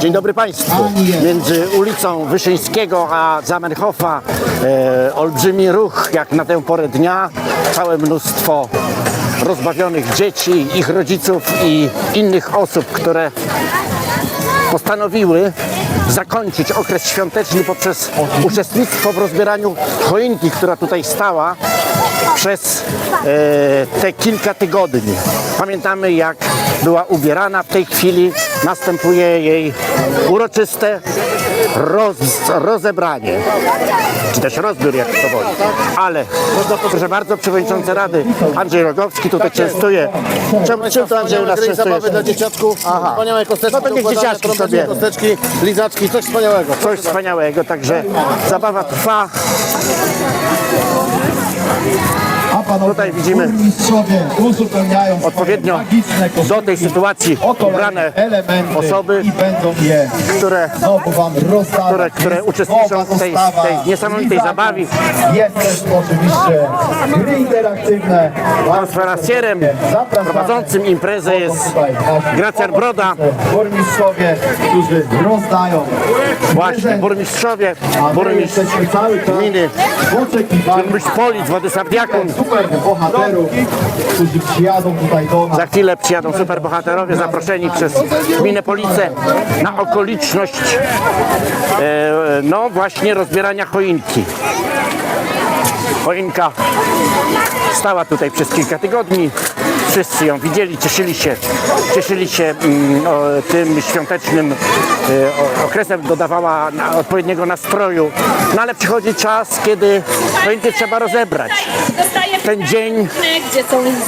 Dzień dobry Państwu. Między ulicą Wyszyńskiego a Zamenhofa e, olbrzymi ruch jak na tę porę dnia. Całe mnóstwo rozbawionych dzieci, ich rodziców i innych osób, które postanowiły zakończyć okres świąteczny poprzez uczestnictwo w rozbieraniu choinki, która tutaj stała przez e, te kilka tygodni. Pamiętamy jak była ubierana. W tej chwili następuje jej uroczyste roz, rozebranie, czy też rozbiór, jak to woli. Ale, proszę bardzo, przewodniczący Rady Andrzej Rogowski tutaj częstuje. Czym, czym to Andrzej u nas częstuje? zabawy dla dzieciaczków, Aha. wspaniałe kosteczki, No to niech układane, dzieciaczki trąbeczki, sobie. kosteczki, lizaczki, coś wspaniałego. Coś wspaniałego, także zabawa trwa. Tutaj widzimy odpowiednio do tej sytuacji ubrane osoby, które które- które uczestniczą w tej- tej niesamowitej zabawie. Jest też oczywiście gry interaktywne. Konferencjerem prowadzącym imprezę jest Gracjan Broda. Burmistrzowie, którzy rozdają właśnie burmistrzowie, burmistrz gminy, burmistrz Polic, Władysław Diakun. Bohaterów, którzy przyjadą tutaj do nas. Za chwilę przyjadą superbohaterowie zaproszeni przez gminę Police na okoliczność e, no właśnie rozbierania choinki. Choinka stała tutaj przez kilka tygodni. Wszyscy ją widzieli, cieszyli się, cieszyli się mm, tym świątecznym e, okresem, dodawała odpowiedniego nastroju. No ale przychodzi czas, kiedy choinkę trzeba rozebrać. Ten dzień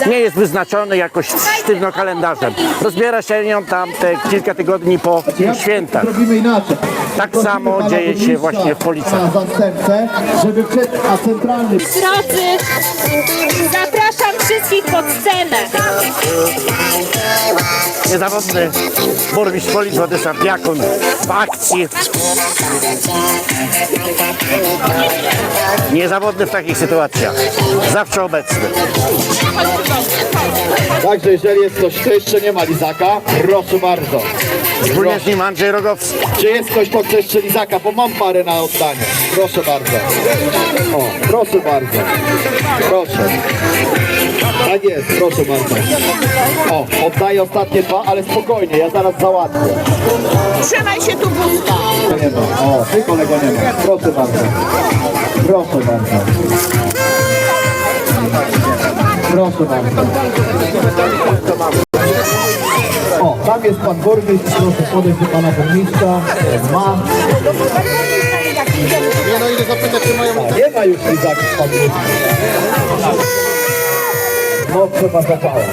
nie jest wyznaczony jakoś sztywno kalendarzem. Rozbiera się ją tam te kilka tygodni po świętach. Tak samo dzieje się właśnie w Policach. Zastępcę, żeby przed, a centralny Drodzy, zapraszam wszystkich pod scenę. Niezawodny burmistrz Polic Władysław Diakon w akcji. Niezawodny w takich sytuacjach. Zawsze obecny. Także jeżeli jest ktoś, kto jeszcze nie ma lizaka, proszę bardzo. Wspólnie z nim Andrzej Rogowski. Czy jest ktoś, kto chce jeszcze lizaka, bo mam parę na oddanie. Proszę bardzo. O, proszę bardzo. Proszę. Tak jest, proszę bardzo. O, oddaję ostatnie dwa, ale spokojnie, ja zaraz załatwię. Trzymaj się tu wózka. Nie ma. O, ty kolego nie ma. Proszę bardzo. Proszę bardzo. Proszę bardzo. O, tam jest pan burmistrz, proszę podejść do pana burmistrza. Ma. Nie no, ile zapytać, czy mają... Nie ma już lizaków pan burmistrz. No, trzeba zapałać.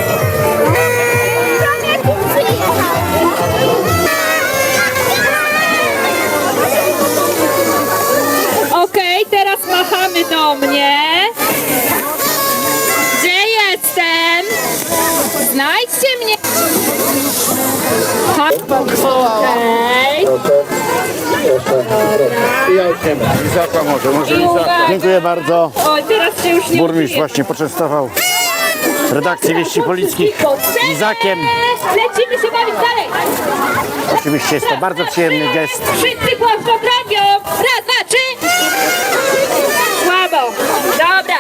Okej, teraz machamy do mnie. Gdzie jestem? Znajdźcie mnie. Okej. Proszę, proszę. I. Lizaka może, może I uwaga. Dziękuję bardzo. Oj, teraz się już nie Burmistrz właśnie poczęstował redakcję Wieści Polickich scenę. lizakiem. Lecimy się bawić dalej. Oczywiście jest to bardzo przyjemny gest. Wszyscy głośno trafią. Raz, dwa, trzy. Słabo. Dobra,